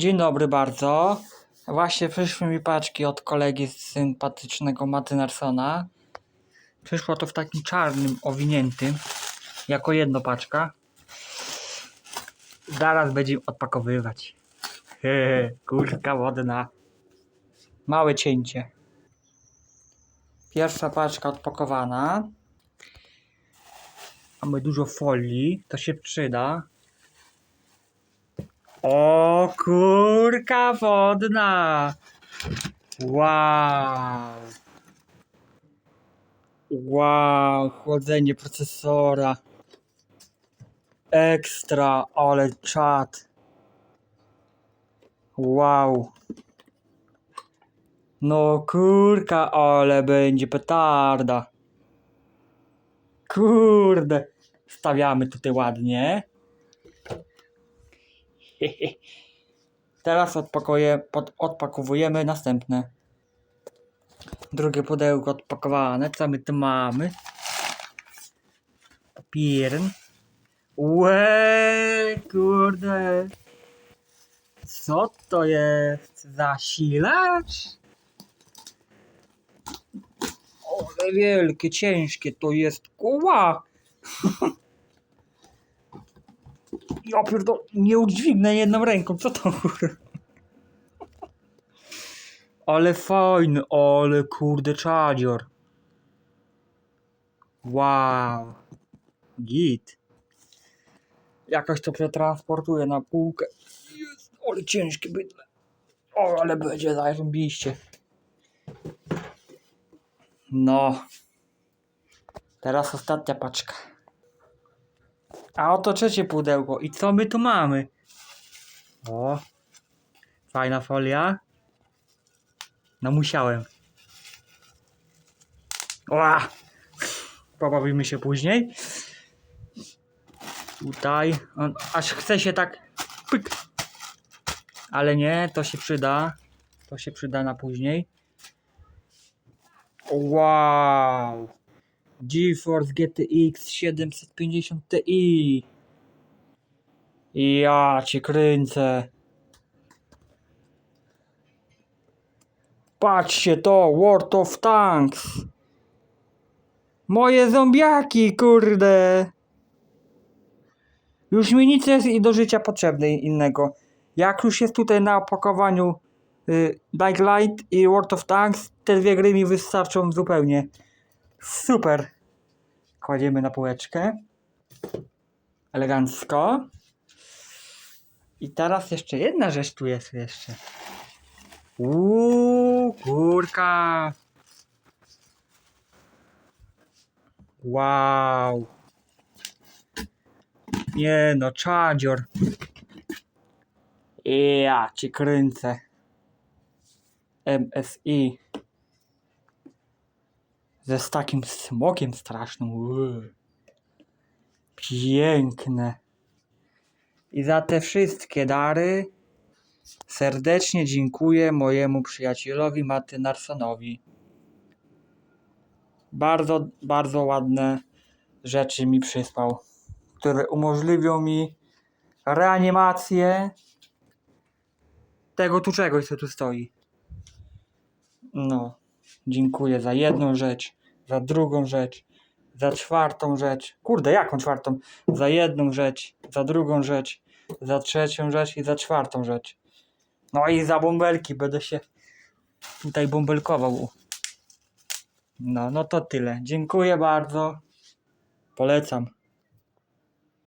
Dzień dobry bardzo. Właśnie przyszły mi paczki od kolegi z sympatycznego Maty Narsona. Przyszło to w takim czarnym, owiniętym, jako jedno paczka. Zaraz będziemy odpakowywać. Kurka wodna. Małe cięcie. Pierwsza paczka odpakowana. Mamy dużo folii, to się przyda. O kurka wodna! Wow! Wow, chłodzenie procesora. Ekstra, ale czad. Wow. No kurka, ale będzie petarda. Kurde. Stawiamy tutaj ładnie. Teraz odpakuję, pod, odpakowujemy następne. Drugie pudełko odpakowane. Co my tu mamy? Papier. Łe, kurde. Co to jest? Zasilacz? Ale wielkie, ciężkie to jest. Kuła! Ja pierdol, nie udźwignę jedną ręką, co to? Ale fajny, ale kurde czadzior. Wow. Git. Jakoś to przetransportuję na półkę. Jest, ale ciężkie bydle. O, ale będzie zarąbiście. No. Teraz ostatnia paczka. A oto trzecie pudełko. I co my tu mamy? O. Fajna folia. No musiałem. Ła! Pobawimy się później. Tutaj. On, aż chce się tak. Pyk. Ale nie, to się przyda. To się przyda na później. Wow! GeForce GTX 750 Ti. Ja cię kręcę. Patrzcie to, World of Tanks. Moje zombiaki, kurde. Już mi nic jest i do życia potrzebne innego. Jak już jest tutaj na opakowaniu y, Dying Light i World of Tanks, te dwie gry mi wystarczą zupełnie. Super. Kładziemy na półeczkę. Elegancko. I teraz jeszcze jedna rzecz tu jest jeszcze. Uuu, kurka. Wow. Nie no, czadzior. Ja cię kręcę. MSI. Ze z takim smokiem strasznym. Uuu. Piękne. I za te wszystkie dary serdecznie dziękuję mojemu przyjacielowi Maty Narsonowi. Bardzo, bardzo ładne rzeczy mi przysłał, które umożliwią mi reanimację tego tu czegoś, co tu stoi. No, dziękuję za jedną rzecz, za drugą rzecz, za czwartą rzecz. Kurde, jaką czwartą? Za jedną rzecz, za drugą rzecz, za trzecią rzecz i za czwartą rzecz. No i za bąbelki będę się tutaj bąbelkował. No, no to tyle. Dziękuję bardzo. Polecam.